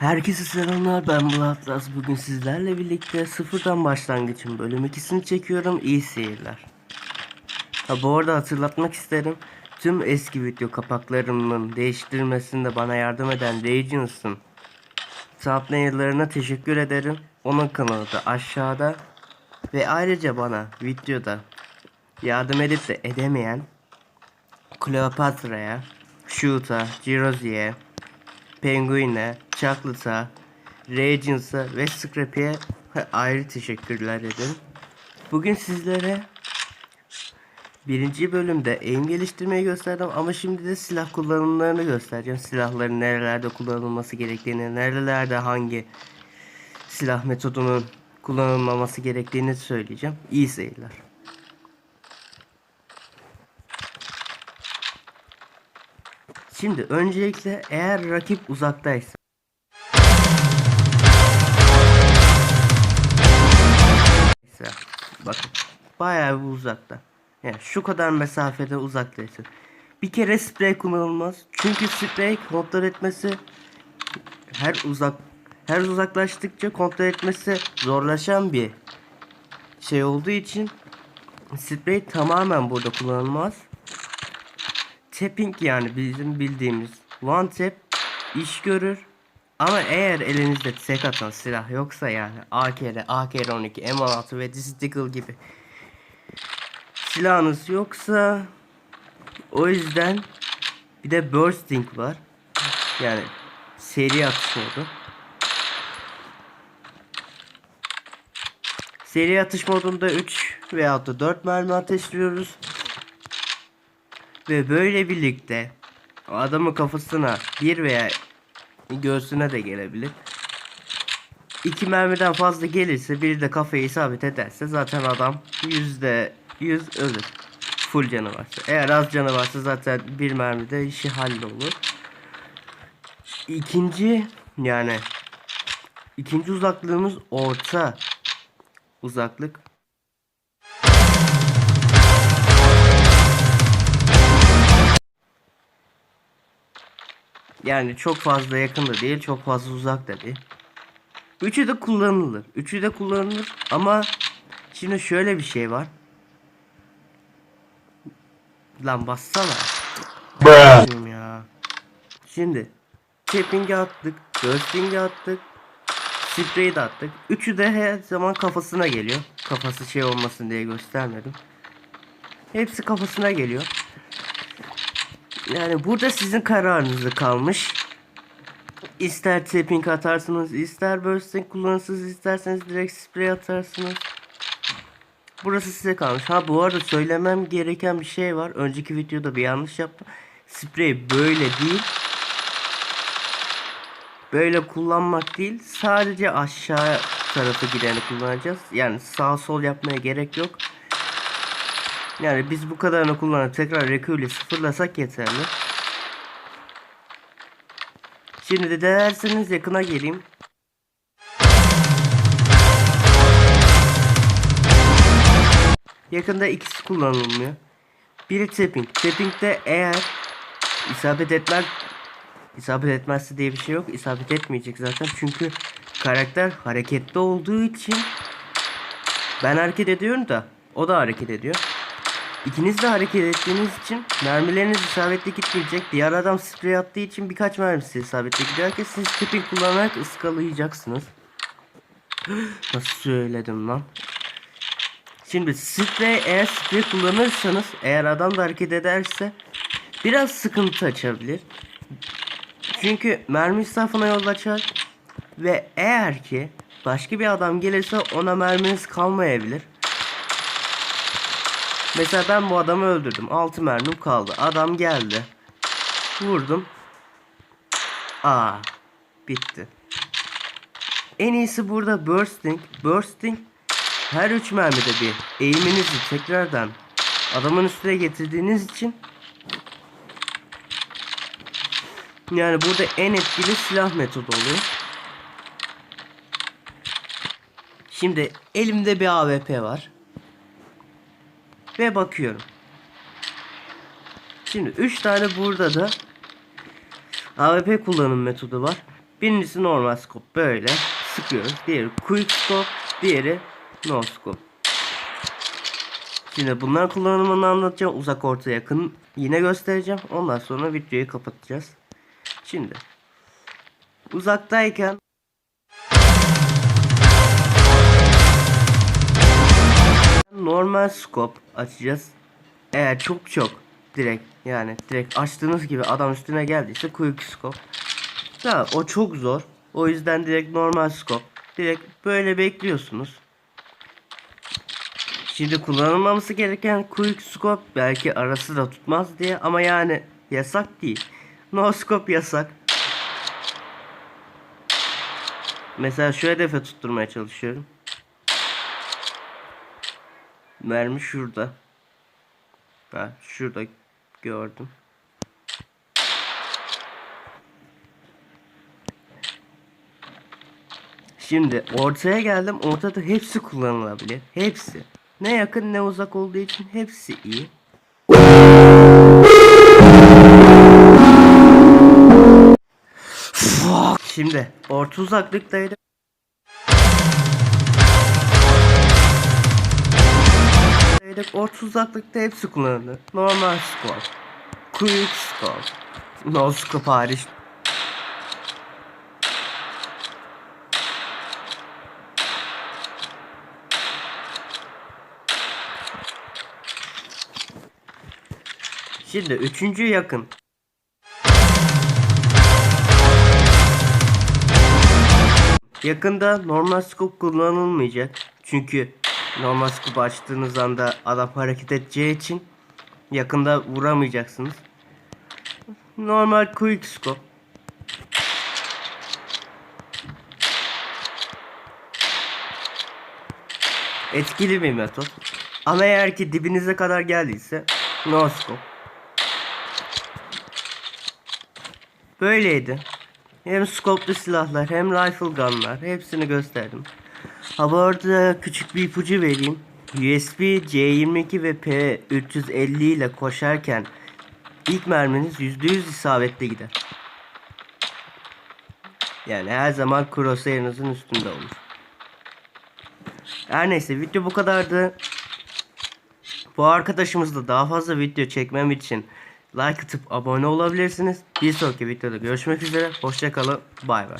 Herkese selamlar ben Murat Atlas. Bugün sizlerle birlikte sıfırdan başlangıcın bölüm 2'sini çekiyorum. İyi seyirler. Ha bu arada hatırlatmak isterim. Tüm eski video kapaklarımın değiştirilmesinde bana yardım eden Regions'ın thumbnail'larına teşekkür ederim. Onun kanalı da aşağıda. Ve ayrıca bana videoda yardım edip de edemeyen Kleopatra'ya, Shoot'a, Jirosi'ye, Penguin'e, Chocolate'a, Regents'a ve Scrappy'e ayrı teşekkürler ederim. Bugün sizlere birinci bölümde aim geliştirmeyi gösterdim ama şimdi de silah kullanımlarını göstereceğim. Silahların nerelerde kullanılması gerektiğini, nerelerde hangi silah metodunun kullanılmaması gerektiğini söyleyeceğim. İyi seyirler. Şimdi öncelikle eğer rakip uzaktaysa bakın bayağı bir uzakta. Yani şu kadar mesafede uzaktaysın. Bir kere sprey kullanılmaz. Çünkü sprey kontrol etmesi her uzak her uzaklaştıkça kontrol etmesi zorlaşan bir şey olduğu için sprey tamamen burada kullanılmaz. Tapping yani bizim bildiğimiz one tap iş görür. Ama eğer elinizde tek atan silah yoksa yani AKR, AKR-12, M16 ve Distickle gibi silahınız yoksa o yüzden bir de bursting var. Yani seri atış modu. Seri atış modunda 3 veya da 4 mermi ateşliyoruz. Ve böyle birlikte adamın kafasına bir veya göğsüne de gelebilir. İki mermiden fazla gelirse bir de kafayı isabet ederse zaten adam yüzde yüz ölür. Full canı varsa. Eğer az canı varsa zaten bir mermide işi hallolur. İkinci yani ikinci uzaklığımız orta uzaklık. Yani çok fazla yakın da değil, çok fazla uzak da değil. Üçü de kullanılır. Üçü de kullanılır ama şimdi şöyle bir şey var. Lan bassana. Ya. Şimdi tapping'i attık, bursting'i attık, spray'i de attık. Üçü de her zaman kafasına geliyor. Kafası şey olmasın diye göstermedim. Hepsi kafasına geliyor. Yani burada sizin kararınızda kalmış. İster tapping atarsınız, ister bursting kullanırsınız, isterseniz direkt spray atarsınız. Burası size kalmış. Ha bu arada söylemem gereken bir şey var. Önceki videoda bir yanlış yaptım. Sprey böyle değil. Böyle kullanmak değil. Sadece aşağı tarafı gideni kullanacağız. Yani sağ sol yapmaya gerek yok. Yani biz bu kadarını kullanıp tekrar rekülü sıfırlasak yeterli. Şimdi de denerseniz yakına geleyim. Yakında ikisi kullanılmıyor. Biri tapping. Tapping'de eğer isabet etmez isabet etmezse diye bir şey yok. İsabet etmeyecek zaten. Çünkü karakter hareketli olduğu için ben hareket ediyorum da o da hareket ediyor. İkiniz de hareket ettiğiniz için mermileriniz isabetli gitmeyecek. Diğer adam sprey attığı için birkaç mermisi isabetli giderken siz tipping kullanarak ıskalayacaksınız. Nasıl söyledim lan? Şimdi sprey eğer sprey kullanırsanız eğer adam da hareket ederse biraz sıkıntı açabilir. Çünkü mermi israfına yol açar ve eğer ki başka bir adam gelirse ona merminiz kalmayabilir. Mesela ben bu adamı öldürdüm. 6 mermim kaldı. Adam geldi. Vurdum. Aa, bitti. En iyisi burada bursting. Bursting her 3 mermide bir eğiminizi tekrardan adamın üstüne getirdiğiniz için yani burada en etkili silah metodu oluyor. Şimdi elimde bir AWP var. Ve bakıyorum. Şimdi 3 tane burada da AWP kullanım metodu var. Birincisi normal scope böyle sıkıyoruz. Diğeri quick scope, diğeri no scope. Şimdi bunların kullanımını anlatacağım. Uzak orta yakın yine göstereceğim. Ondan sonra videoyu kapatacağız. Şimdi uzaktayken normal scope açacağız. Eğer çok çok direkt yani direkt açtığınız gibi adam üstüne geldiyse quick scope. Ya o çok zor. O yüzden direkt normal scope. Direkt böyle bekliyorsunuz. Şimdi kullanılmaması gereken quick scope belki arası da tutmaz diye ama yani yasak değil. No scope yasak. Mesela şu hedefe tutturmaya çalışıyorum. Mermi şurada. Ben şurada gördüm. Şimdi ortaya geldim. Ortada hepsi kullanılabilir. Hepsi. Ne yakın ne uzak olduğu için hepsi iyi. Şimdi orta uzaklıktaydı. Orta uzaklıkta hepsi kullanılır. Normal scope. Quick scope. No scope hariç. Şimdi üçüncü yakın. Yakında normal scope kullanılmayacak. Çünkü normal scope açtığınız anda adam hareket edeceği için yakında vuramayacaksınız. Normal quick scope. Etkili bir metot. Ama eğer ki dibinize kadar geldiyse no scope. Böyleydi. Hem scope'lu silahlar hem rifle gunlar hepsini gösterdim. Ha bu arada küçük bir ipucu vereyim. USB C22 ve P350 ile koşarken ilk merminiz %100 isabetli gider. Yani her zaman crosshair'ınızın üstünde olur. Her neyse video bu kadardı. Bu arkadaşımızla daha fazla video çekmem için like atıp abone olabilirsiniz. Bir sonraki videoda görüşmek üzere. Hoşçakalın. Bay bay.